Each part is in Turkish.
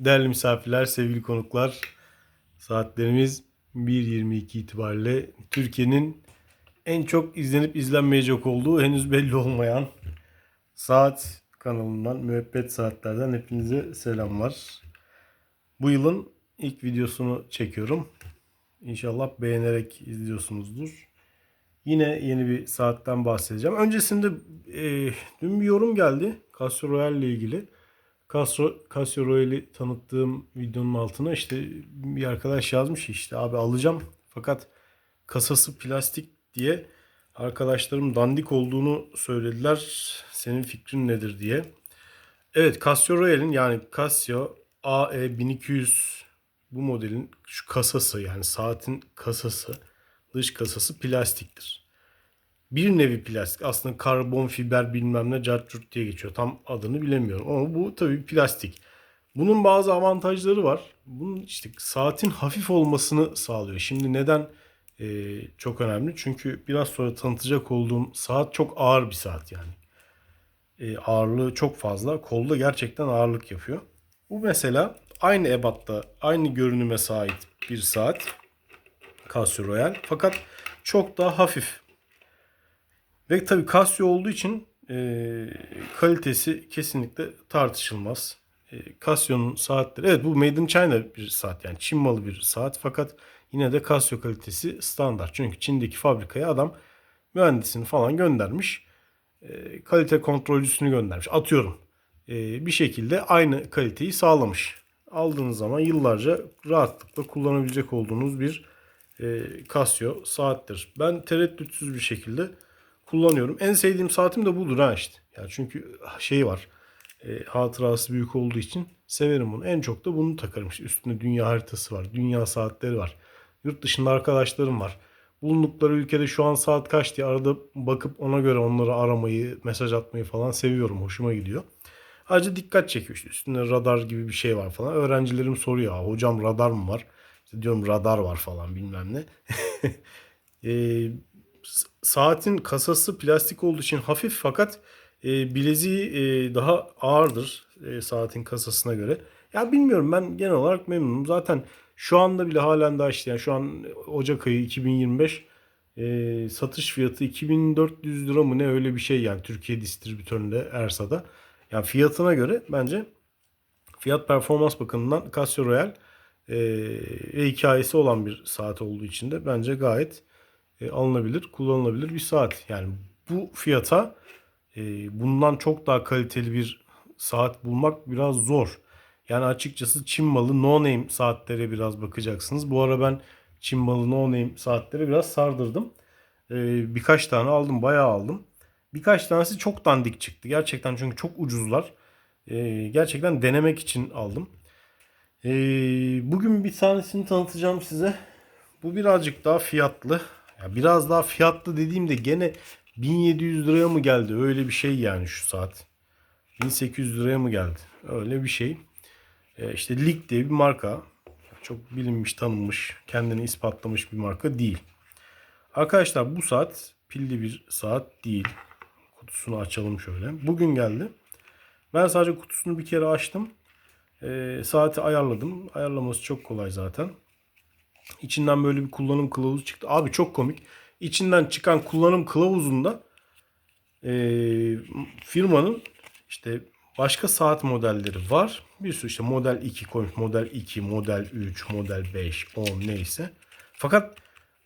Değerli misafirler, sevgili konuklar, saatlerimiz 1.22 itibariyle Türkiye'nin en çok izlenip izlenmeyecek olduğu henüz belli olmayan saat kanalından, müebbet saatlerden hepinize selamlar. Bu yılın ilk videosunu çekiyorum. İnşallah beğenerek izliyorsunuzdur. Yine yeni bir saatten bahsedeceğim. Öncesinde e, dün bir yorum geldi Casio Royale ile ilgili. Casio, Casio Royale'i tanıttığım videonun altına işte bir arkadaş yazmış işte abi alacağım fakat kasası plastik diye arkadaşlarım dandik olduğunu söylediler. Senin fikrin nedir diye. Evet Casio Royale'in yani Casio AE 1200 bu modelin şu kasası yani saatin kasası dış kasası plastiktir. Bir nevi plastik. Aslında karbon fiber bilmem ne cartçurt diye geçiyor. Tam adını bilemiyorum ama bu tabii plastik. Bunun bazı avantajları var. Bunun işte saatin hafif olmasını sağlıyor. Şimdi neden e, çok önemli? Çünkü biraz sonra tanıtacak olduğum saat çok ağır bir saat yani. E, ağırlığı çok fazla. Kolda gerçekten ağırlık yapıyor. Bu mesela aynı ebatta, aynı görünüme sahip bir saat. Casio Royale. Fakat çok daha hafif. Ve tabii Casio olduğu için e, kalitesi kesinlikle tartışılmaz. E, Casio'nun saatleri, evet bu Made in China bir saat yani Çin malı bir saat fakat yine de Casio kalitesi standart. Çünkü Çin'deki fabrikaya adam mühendisini falan göndermiş. E, kalite kontrolcüsünü göndermiş. Atıyorum. E, bir şekilde aynı kaliteyi sağlamış. Aldığınız zaman yıllarca rahatlıkla kullanabilecek olduğunuz bir e, Casio saattir. Ben tereddütsüz bir şekilde kullanıyorum. En sevdiğim saatim de budur ha işte. Yani çünkü şey var. E, hatırası büyük olduğu için severim bunu. En çok da bunu takarım. İşte üstünde dünya haritası var. Dünya saatleri var. Yurt dışında arkadaşlarım var. Bulundukları ülkede şu an saat kaç diye arada bakıp ona göre onları aramayı, mesaj atmayı falan seviyorum. Hoşuma gidiyor. Ayrıca dikkat çekiyor. İşte üstünde radar gibi bir şey var falan. Öğrencilerim soruyor. Hocam radar mı var? İşte diyorum radar var falan bilmem ne. e, saatin kasası plastik olduğu için hafif fakat e, bileziği e, daha ağırdır e, saatin kasasına göre. Ya bilmiyorum ben genel olarak memnunum. Zaten şu anda bile halen daha işte yani şu an Ocak ayı 2025 e, satış fiyatı 2400 lira mı ne öyle bir şey yani Türkiye distribütöründe Ersa'da. Yani fiyatına göre bence fiyat performans bakımından Casio Royale e, ve hikayesi olan bir saat olduğu için de bence gayet e, alınabilir, kullanılabilir bir saat. Yani bu fiyata e, bundan çok daha kaliteli bir saat bulmak biraz zor. Yani açıkçası Çin malı no name saatlere biraz bakacaksınız. Bu ara ben Çin malı no name saatlere biraz sardırdım. E, birkaç tane aldım, bayağı aldım. Birkaç tanesi çok dandik çıktı. Gerçekten çünkü çok ucuzlar. E, gerçekten denemek için aldım. E, bugün bir tanesini tanıtacağım size. Bu birazcık daha fiyatlı. Ya biraz daha fiyatlı dediğimde gene 1700 liraya mı geldi? Öyle bir şey yani şu saat. 1800 liraya mı geldi? Öyle bir şey. E, işte Lig diye bir marka. Çok bilinmiş, tanınmış, kendini ispatlamış bir marka değil. Arkadaşlar bu saat pilli bir saat değil. Kutusunu açalım şöyle. Bugün geldi. Ben sadece kutusunu bir kere açtım. E, saati ayarladım. Ayarlaması çok kolay zaten. İçinden böyle bir kullanım kılavuzu çıktı. Abi çok komik. İçinden çıkan kullanım kılavuzunda e, firmanın işte başka saat modelleri var. Bir sürü işte model 2 koymuş. Model 2, model 3, model 5, 10 neyse. Fakat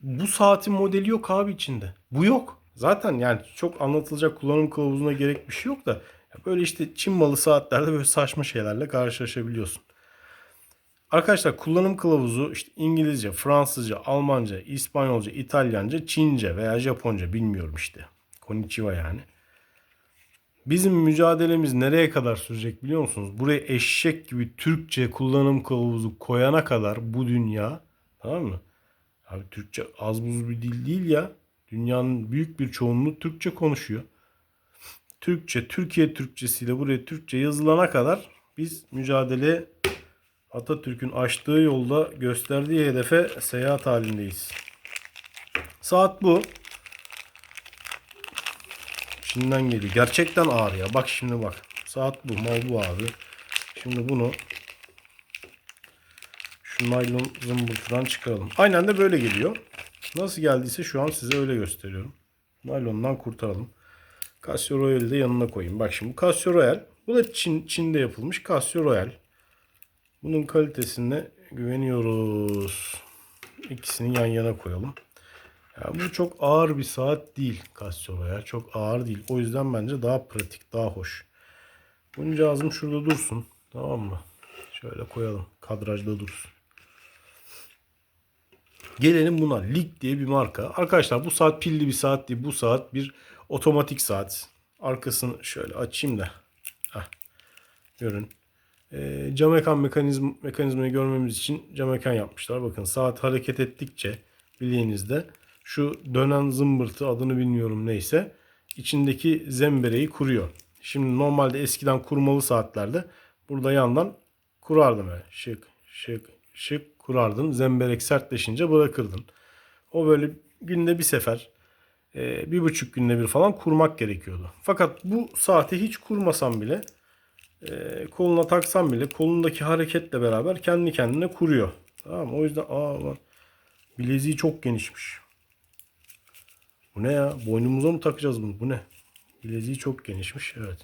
bu saatin modeli yok abi içinde. Bu yok. Zaten yani çok anlatılacak kullanım kılavuzuna gerek bir şey yok da böyle işte Çin malı saatlerde böyle saçma şeylerle karşılaşabiliyorsun. Arkadaşlar kullanım kılavuzu işte İngilizce, Fransızca, Almanca, İspanyolca, İtalyanca, Çince veya Japonca bilmiyorum işte. Konnichiwa yani. Bizim mücadelemiz nereye kadar sürecek biliyor musunuz? Buraya eşek gibi Türkçe kullanım kılavuzu koyana kadar bu dünya tamam mı? Abi Türkçe az buz bir dil değil ya. Dünyanın büyük bir çoğunluğu Türkçe konuşuyor. Türkçe, Türkiye Türkçesiyle buraya Türkçe yazılana kadar biz mücadele Atatürk'ün açtığı yolda gösterdiği hedefe seyahat halindeyiz. Saat bu. Çin'den geliyor. Gerçekten ağır ya. Bak şimdi bak. Saat bu. Mal bu abi. Şimdi bunu Şu naylon zımbırtıdan çıkaralım. Aynen de böyle geliyor. Nasıl geldiyse şu an size öyle gösteriyorum. Naylondan kurtaralım. Casio Royale'i de yanına koyayım. Bak şimdi bu Casio Royale. Bu da Çin, Çin'de yapılmış Casio Royale. Bunun kalitesine güveniyoruz. İkisini yan yana koyalım. Ya bu çok ağır bir saat değil Casio Royale. Çok ağır değil. O yüzden bence daha pratik, daha hoş. Bunun cihazım şurada dursun. Tamam mı? Şöyle koyalım. Kadrajda dursun. Gelelim buna. Lig diye bir marka. Arkadaşlar bu saat pilli bir saat değil. Bu saat bir otomatik saat. Arkasını şöyle açayım da. Heh. Görün. Ee, cam ekran mekanizm, mekanizmayı görmemiz için cam ekran yapmışlar. Bakın saat hareket ettikçe bileğinizde şu dönen zımbırtı adını bilmiyorum neyse içindeki zembereyi kuruyor. Şimdi normalde eskiden kurmalı saatlerde burada yandan kurardım böyle. Şık şık şık kurardın. Zemberek sertleşince bırakırdın. O böyle günde bir sefer e, bir buçuk günde bir falan kurmak gerekiyordu. Fakat bu saati hiç kurmasam bile e, koluna taksam bile kolundaki hareketle beraber kendi kendine kuruyor. Tamam? O yüzden aa lan bileziği çok genişmiş. Bu ne ya? Boynumuza mı takacağız bunu? Bu ne? Bileziği çok genişmiş. Evet.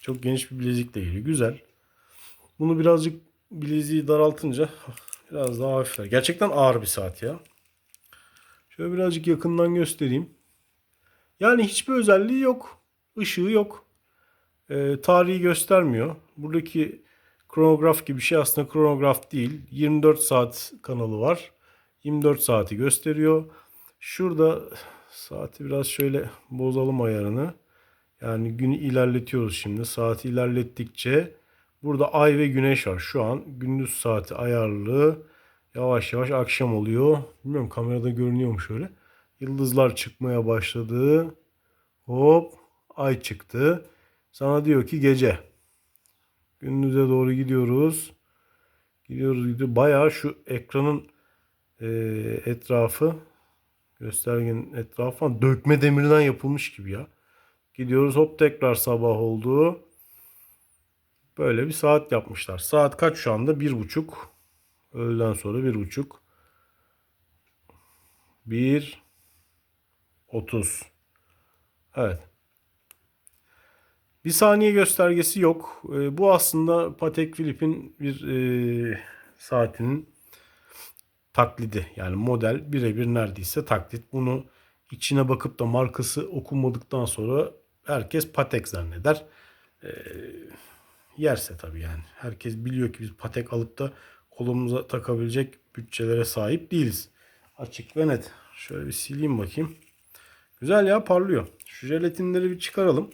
Çok geniş bir bilezikle geliyor. Güzel. Bunu birazcık bileziği daraltınca biraz daha hafifler. Gerçekten ağır bir saat ya. Şöyle birazcık yakından göstereyim. Yani hiçbir özelliği yok. Işığı yok. Ee, tarihi göstermiyor. Buradaki kronograf gibi bir şey aslında kronograf değil. 24 saat kanalı var. 24 saati gösteriyor. Şurada saati biraz şöyle bozalım ayarını. Yani günü ilerletiyoruz şimdi. Saati ilerlettikçe burada ay ve güneş var. Şu an gündüz saati ayarlı. Yavaş yavaş akşam oluyor. Bilmiyorum kamerada görünüyor mu şöyle. Yıldızlar çıkmaya başladı. Hop ay çıktı. Sana diyor ki gece. Gündüze doğru gidiyoruz. Gidiyoruz gidiyor. Bayağı şu ekranın e, etrafı göstergenin etrafı falan dökme demirden yapılmış gibi ya. Gidiyoruz hop tekrar sabah oldu. Böyle bir saat yapmışlar. Saat kaç şu anda? Bir buçuk. Öğleden sonra bir buçuk. Bir otuz. Evet. Bir saniye göstergesi yok. E, bu aslında Patek Philippe'in bir e, saatinin taklidi. Yani model birebir neredeyse taklit. Bunu içine bakıp da markası okunmadıktan sonra herkes Patek zanneder. E, yerse tabii yani. Herkes biliyor ki biz Patek alıp da kolumuza takabilecek bütçelere sahip değiliz. Açık ve net. Şöyle bir sileyim bakayım. Güzel ya parlıyor. Şu jelatinleri bir çıkaralım.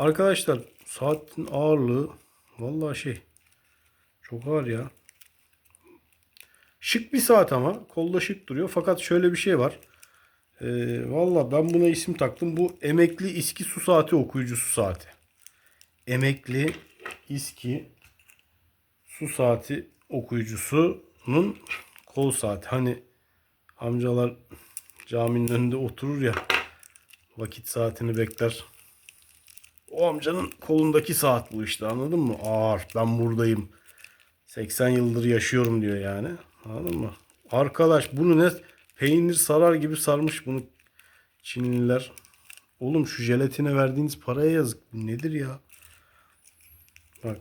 Arkadaşlar saatin ağırlığı vallahi şey çok ağır ya. Şık bir saat ama kolda şık duruyor. Fakat şöyle bir şey var. Ee, Valla ben buna isim taktım. Bu emekli iski su saati okuyucusu saati. Emekli iski su saati okuyucusunun kol saati. Hani amcalar caminin önünde oturur ya vakit saatini bekler. O amcanın kolundaki saat bu işte anladın mı? Ağır ben buradayım. 80 yıldır yaşıyorum diyor yani. Anladın mı? Arkadaş bunu ne peynir sarar gibi sarmış bunu Çinliler. Oğlum şu jelatine verdiğiniz paraya yazık. Nedir ya? Bak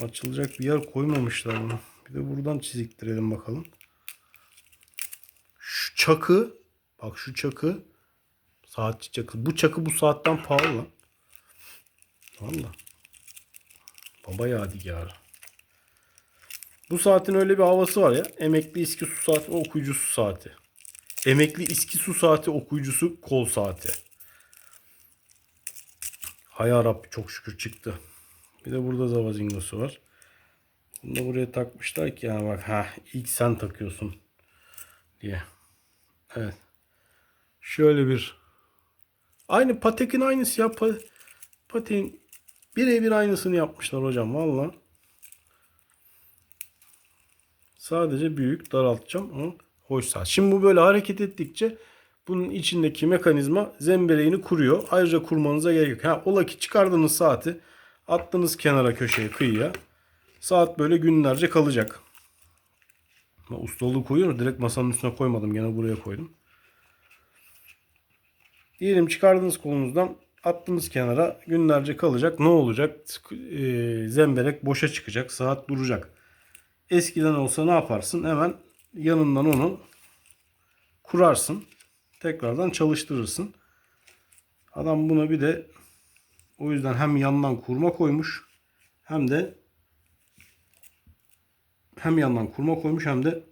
açılacak bir yer koymamışlar bunu. Bir de buradan çiziktirelim bakalım. Şu çakı bak şu çakı saatçi çakı. Bu çakı bu saatten pahalı. Valla. Baba yadigarı. Bu saatin öyle bir havası var ya. Emekli iski su saati okuyucusu saati. Emekli iski su saati okuyucusu kol saati. Hay Rabbi çok şükür çıktı. Bir de burada zavazingosu var. Bunu da buraya takmışlar ki yani bak ha ilk sen takıyorsun diye. Evet. Şöyle bir aynı Patek'in aynısı ya. Pa Patek'in birebir aynısını yapmışlar hocam valla. Sadece büyük daraltacağım ama hoş saat. Şimdi bu böyle hareket ettikçe bunun içindeki mekanizma zembereğini kuruyor. Ayrıca kurmanıza gerek yok. Ha, ola ki çıkardığınız saati attınız kenara köşeye kıyıya. Saat böyle günlerce kalacak. Ben ustalığı koyuyorum. Direkt masanın üstüne koymadım. Gene buraya koydum. Diyelim çıkardınız kolunuzdan attınız kenara günlerce kalacak. Ne olacak? Ee, zemberek boşa çıkacak. Saat duracak. Eskiden olsa ne yaparsın? Hemen yanından onu kurarsın. Tekrardan çalıştırırsın. Adam buna bir de o yüzden hem yandan kurma koymuş hem de hem yandan kurma koymuş hem de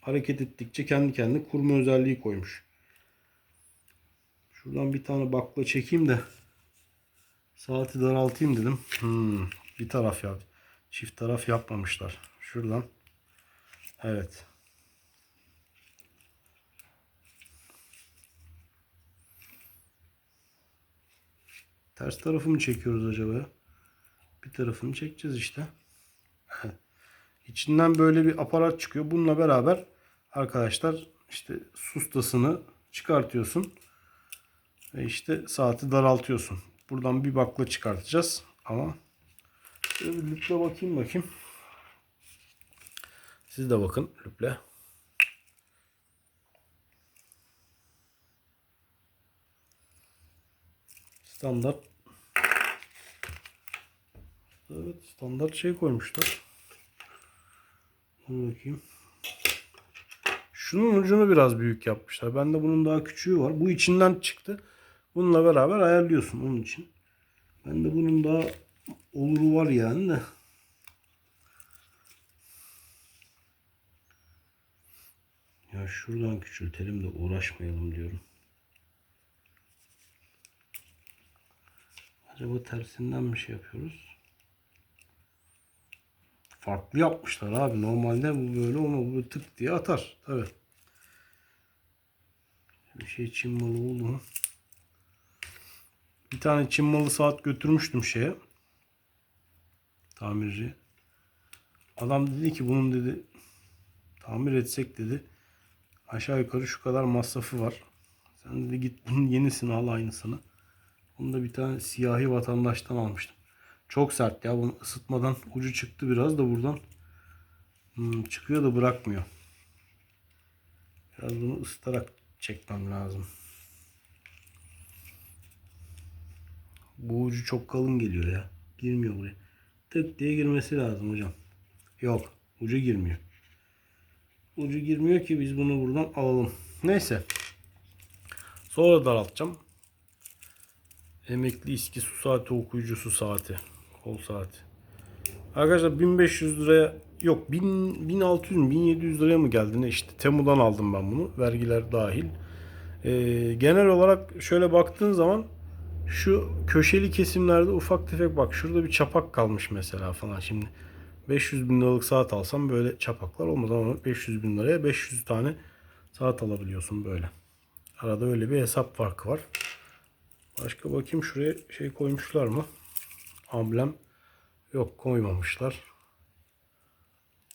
hareket ettikçe kendi kendine kurma özelliği koymuş. Şuradan bir tane bakla çekeyim de saati daraltayım dedim. Hmm, bir taraf yap. Çift taraf yapmamışlar. Şuradan. Evet. Ters tarafı mı çekiyoruz acaba? Bir tarafını çekeceğiz işte. İçinden böyle bir aparat çıkıyor. Bununla beraber arkadaşlar işte sustasını çıkartıyorsun. Ve işte saati daraltıyorsun. Buradan bir bakla çıkartacağız. Ama şöyle bir lüple bakayım bakayım. Siz de bakın lüple. Standart Evet standart şey koymuşlar. Dur bakayım. Şunun ucunu biraz büyük yapmışlar. Bende bunun daha küçüğü var. Bu içinden çıktı. Bununla beraber ayarlıyorsun onun için. Bende bunun daha oluru var yani de. Ya şuradan küçültelim de uğraşmayalım diyorum. Acaba tersinden bir şey yapıyoruz? Farklı yapmışlar abi. Normalde bu böyle onu bu tık diye atar. Tabi. Bir şey Çin malı oldu mu? Bir tane Çin malı saat götürmüştüm şeye. Tamirci. Adam dedi ki bunun dedi tamir etsek dedi aşağı yukarı şu kadar masrafı var. Sen dedi git bunun yenisini al aynısını. Bunu da bir tane siyahi vatandaştan almıştım. Çok sert ya. Bunu ısıtmadan ucu çıktı biraz da buradan. Hmm, çıkıyor da bırakmıyor. Biraz bunu ısıtarak çekmem lazım. Bu ucu çok kalın geliyor ya. Girmiyor buraya. Tık diye girmesi lazım hocam. Yok. Ucu girmiyor. Ucu girmiyor ki biz bunu buradan alalım. Neyse. Sonra daraltacağım. Emekli iski su saati okuyucu su saati. Kol saati. Arkadaşlar 1500 liraya yok 1000, 1600 mü 1700 liraya mı geldi ne işte Temu'dan aldım ben bunu vergiler dahil. Ee, genel olarak şöyle baktığın zaman şu köşeli kesimlerde ufak tefek bak şurada bir çapak kalmış mesela falan şimdi 500 bin liralık saat alsam böyle çapaklar olmaz ama 500 bin liraya 500 tane saat alabiliyorsun böyle. Arada öyle bir hesap farkı var. Başka bakayım şuraya şey koymuşlar mı? Amblem yok koymamışlar.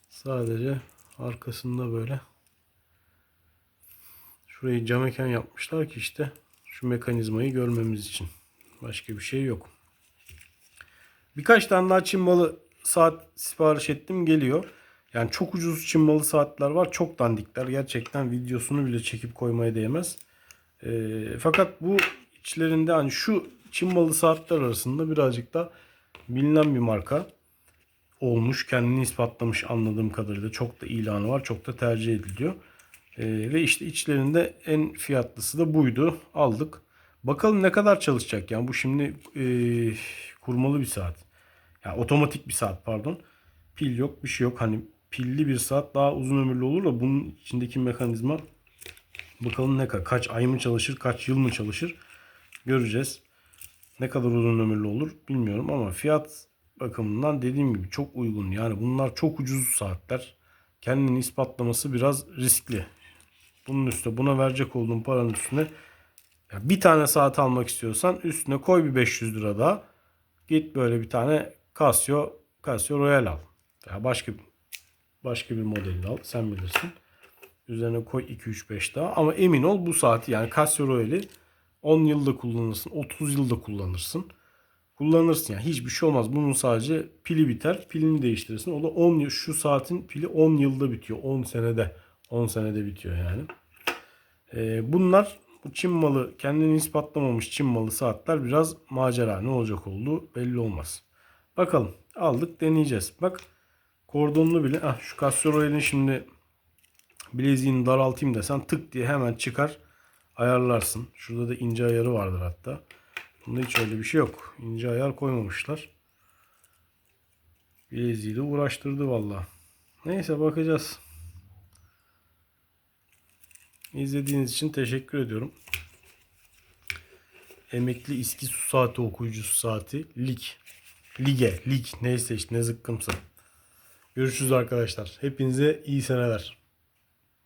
Sadece arkasında böyle şurayı cam yapmışlar ki işte şu mekanizmayı görmemiz için. Başka bir şey yok. Birkaç tane daha Çin malı saat sipariş ettim geliyor. Yani çok ucuz Çin malı saatler var. Çok dandikler. Gerçekten videosunu bile çekip koymaya değmez. E, fakat bu içlerinde hani şu Çin malı saatler arasında birazcık da bilinen bir marka olmuş. Kendini ispatlamış anladığım kadarıyla. Çok da ilanı var. Çok da tercih ediliyor. E, ve işte içlerinde en fiyatlısı da buydu. Aldık. Bakalım ne kadar çalışacak. Yani bu şimdi e, kurmalı bir saat. Yani otomatik bir saat pardon. Pil yok bir şey yok. Hani pilli bir saat daha uzun ömürlü olur da bunun içindeki mekanizma bakalım ne kadar kaç ay mı çalışır kaç yıl mı çalışır göreceğiz. Ne kadar uzun ömürlü olur bilmiyorum ama fiyat bakımından dediğim gibi çok uygun. Yani bunlar çok ucuz saatler. Kendini ispatlaması biraz riskli. Bunun üstüne buna verecek olduğum paranın üstüne ya bir tane saat almak istiyorsan üstüne koy bir 500 lira daha. Git böyle bir tane Casio Casio Royal al. Ya başka başka bir modelini al. Sen bilirsin. Üzerine koy 2 3 5 daha ama emin ol bu saati yani Casio Royal'i 10 yılda kullanırsın, 30 yılda kullanırsın. kullanırsın. Yani hiçbir şey olmaz. Bunun sadece pili biter. Pilini değiştirirsin. O da 10 yıl. Şu saatin pili 10 yılda bitiyor. 10 senede. 10 senede bitiyor yani. Ee, bunlar bu Çin malı kendini ispatlamamış Çin malı saatler biraz macera. Ne olacak olduğu belli olmaz. Bakalım aldık deneyeceğiz. Bak kordonlu bile. Ah, şu Royale'in şimdi bileziğini daraltayım desen tık diye hemen çıkar ayarlarsın. Şurada da ince ayarı vardır hatta. Bunda hiç öyle bir şey yok. İnce ayar koymamışlar. Bileziğiyle uğraştırdı valla. Neyse bakacağız. İzlediğiniz için teşekkür ediyorum. Emekli İSKİ su saati okuyucusu saati. Lig. Lige. Lig. Neyse işte ne zıkkımsa. Görüşürüz arkadaşlar. Hepinize iyi seneler.